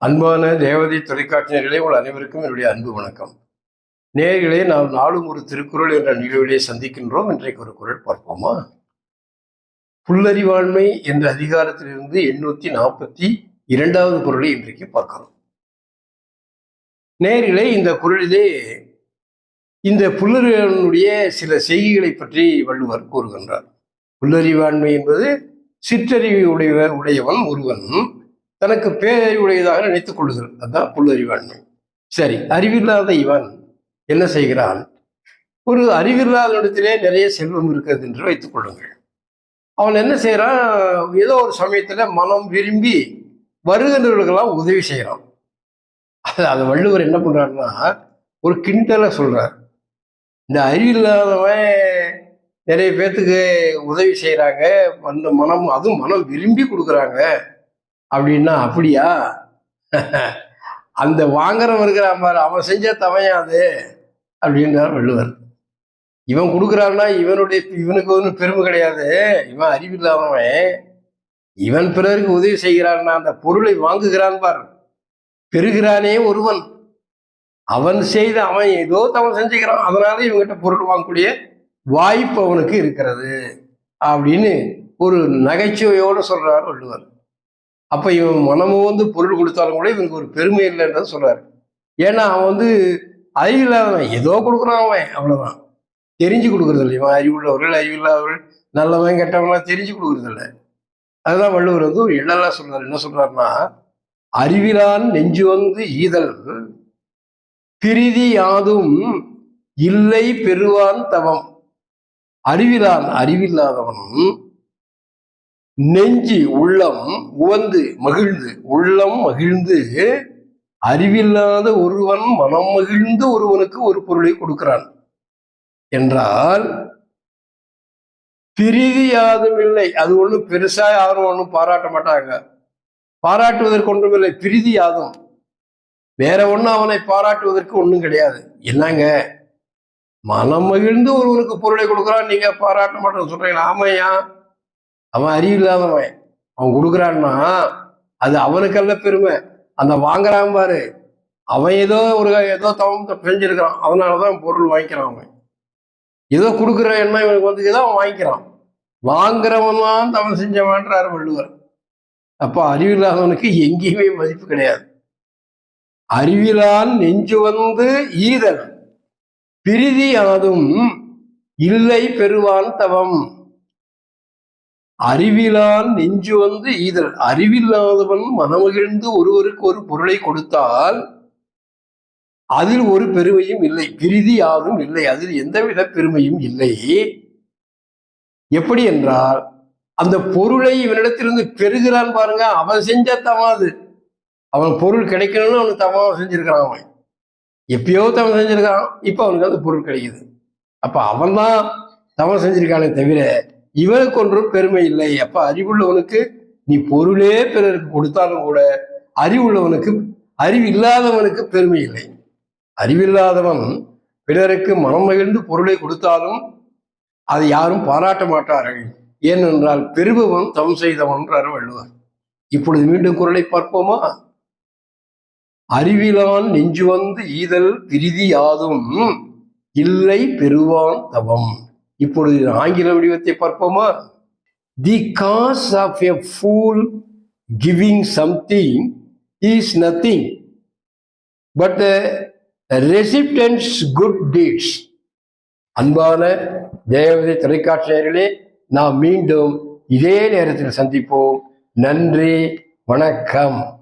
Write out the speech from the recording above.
அன்பான தேவதை தொலைக்காட்சியர்களே உங்கள் அனைவருக்கும் என்னுடைய அன்பு வணக்கம். நேர்களே நாம் நாளும் ஒரு திருக்குறள் என்ற நிகழ்விலே சந்திக்கின்றோம். இன்றைக்கு ஒரு குரல் பார்ப்போமா? புல்லறிவாண்மை என்ற அதிகாரத்திலிருந்து எண்ணூத்தி நாற்பத்தி இரண்டாவது குரலை இன்றைக்கு பார்க்கிறோம். நேரிலே இந்த குரலிலே இந்த புல்லறிவாண்மையுடைய சில செய்திகளை பற்றி வள்ளுவர் கூறுகின்றார். புல்லறிவாண்மை என்பது சிற்றறிவு உடைய உடையவன் ஒருவன் தனக்கு பேரறிவுடையதாக நினைத்துக் கொள்ளுதல். அதுதான் புல்லறிவாண்மை சரி அறிவில்லாத இவன் என்ன செய்கிறான்? ஒரு அறிவில்லாத இடத்திலே நிறைய செல்வம் இருக்கிறது என்று வைத்துக் கொள்ளுங்கள். அவன் என்ன செய்கிறான்? ஏதோ ஒரு சமயத்தில் மனம் விரும்பி வருகின்றவர்களுக்கெல்லாம் உதவி செய்கிறான். அது அது வள்ளுவர் என்ன பண்ணுறாருன்னா ஒரு கிண்டலை சொல்கிறார் இந்த அறிவில்லாதவன் நிறைய பேர்த்துக்கு உதவி செய்கிறாங்க அந்த மனம் அதுவும் மனம் விரும்பி கொடுக்குறாங்க. அப்படின்னா அப்படியா? அந்த வாங்குறவன் இருக்கிறான் பாரு அவன் செஞ்ச தவையாது அப்படின்றார் வள்ளுவர். இவன் கொடுக்குறான்னா இவனுடைய இவனுக்கு ஒன்றும் பெருமை கிடையாது. இவன் அறிவில்லாதவன். இவன் பிறருக்கு உதவி செய்கிறான்னா அந்த பொருளை வாங்குகிறான் பார். பெறுகிறானே ஒருவன். அவன் செய்த அவன் ஏதோ தவன் செஞ்சுக்கிறான். அதனால இவங்கிட்ட பொருள் வாங்கக்கூடிய வாய்ப்பு அவனுக்கு இருக்கிறது. அப்படின்னு ஒரு நகைச்சுவையோடு சொல்றார் வள்ளுவர். அப்போ இவன் மனமும் வந்து பொருள் கொடுத்தாலும் கூட இவனுக்கு ஒரு பெருமை இல்லைன்றத சொல்றாரு. ஏன்னா அவன் வந்து அறிவில்லாதவன். ஏதோ கொடுக்குறான் அவன் அவ்வளோதான் தெரிஞ்சு கொடுக்கறது இல்லை இவன் அறிவுள்ளவர்கள் அறிவில்லாதவர்கள் நல்லவன் கெட்டவங்களாம் தெரிஞ்சு கொடுக்குறதில்ல. இல்லை அதுதான் வள்ளுவர் வந்து ஒரு எண்ணெல்லாம் சொல்றாரு. என்ன சொல்றாருன்னா அறிவிலான் நெஞ்சு வந்து ஈதல் பிரிதி யாதும் இல்லை பெறுவான் தவம். அறிவிலான் அறிவில்லாதவனும் நெஞ்சு உள்ளம் உவந்து மகிழ்ந்து உள்ளம் மகிழ்ந்து அறிவில்லாத ஒருவன் மனம் மகிழ்ந்து ஒருவனுக்கு ஒரு பொருளை கொடுக்கிறான். என்றால் பிரிதி யாதும் இல்லை. அது ஒண்ணும் பெருசா யாரும் ஒன்றும் பாராட்ட மாட்டாங்க. பாராட்டுவதற்கு ஒன்றும் இல்லை. பிரிதி யாதும். வேற ஒன்றும் அவனை பாராட்டுவதற்கு ஒன்றும் கிடையாது. என்னங்க? மனம் மகிழ்ந்து ஒருவனுக்கு பொருளை கொடுக்குறான். நீங்க பாராட்ட மாட்டேன்னு சொல்றீங்களா ஆமையா அவன் அறிவில்லாதவன். அவன் கொடுக்குறான்னா அது அவனுக்கல்ல பெருமை. அந்த வாங்குறான் பாரு. அவன் ஏதோ ஒரு ஏதோ தவம் செஞ்சிருக்கிறான் அதனாலதான் பொருள் வாங்கிக்கிறான் அவன். ஏதோ கொடுக்குற எண்ணம் இவனுக்கு வந்து ஏதோ அவன் வாங்கிக்கிறான். வாங்குறவன் தான் தவம் செஞ்சவன்றாரு வள்ளுவர். அப்போ அறிவில்லாதவனுக்கு எங்கேயுமே மதிப்பு கிடையாது. அறிவிலான் நெஞ்சு வந்து ஈதல். பிரிதி ஆதும் இல்லை பெறுவான் தவம். அறிவிலான் நெஞ்சு வந்து ஈதல். அறிவில்லாதவன் மனமகிழ்ந்து ஒருவருக்கு ஒரு பொருளை கொடுத்தால் அதில் ஒரு பெருமையும் இல்லை. பிரிதி யாரும் இல்லை. அதில் எந்தவித பெருமையும் இல்லை. எப்படி என்றால் அந்த பொருளை இவனிடத்திலிருந்து பெறுகிறான் பாருங்க. அவன் செஞ்ச தவாது. அவன் பொருள் கிடைக்கணும்னு அவனுக்கு தவாக செஞ்சிருக்கிறான் அவன். எப்பயோ தவன் செஞ்சிருக்கான் இப்போ அவனுக்கு அந்த பொருள் கிடைக்குது. அப்போ அவன் தான் தவம் செஞ்சிருக்கானே தவிர இவனுக்கு ஒன்றும் பெருமை இல்லை. அப்ப அறிவுள்ளவனுக்கு நீ பொருளே பிறருக்கு கொடுத்தாலும் கூட அறிவுள்ளவனுக்கு அறிவு இல்லாதவனுக்கு பெருமை இல்லை. அறிவில்லாதவன் பிறருக்கு மனம் மகிழ்ந்து பொருளை கொடுத்தாலும் அதை யாரும் பாராட்ட மாட்டார்கள். ஏனென்றால் பெறுபவன் தவம் செய்தவன் வள்ளுவர். இப்பொழுது மீண்டும் குரலை பார்ப்போமா? அறிவிலான் நெஞ்சு வந்து ஈதல் பிரிதி யாதும் இல்லை பெறுவான் தவம். இப்பொழுது ஆங்கில வடிவத்தை பார்ப்போமா? The cause of a fool giving something is nothing but acceptance good deeds அன்பான தேவதை தொலைக்காட்சியர்களே நாம் மீண்டும் இதே நேரத்தில் சந்திப்போம். நன்றி வணக்கம்.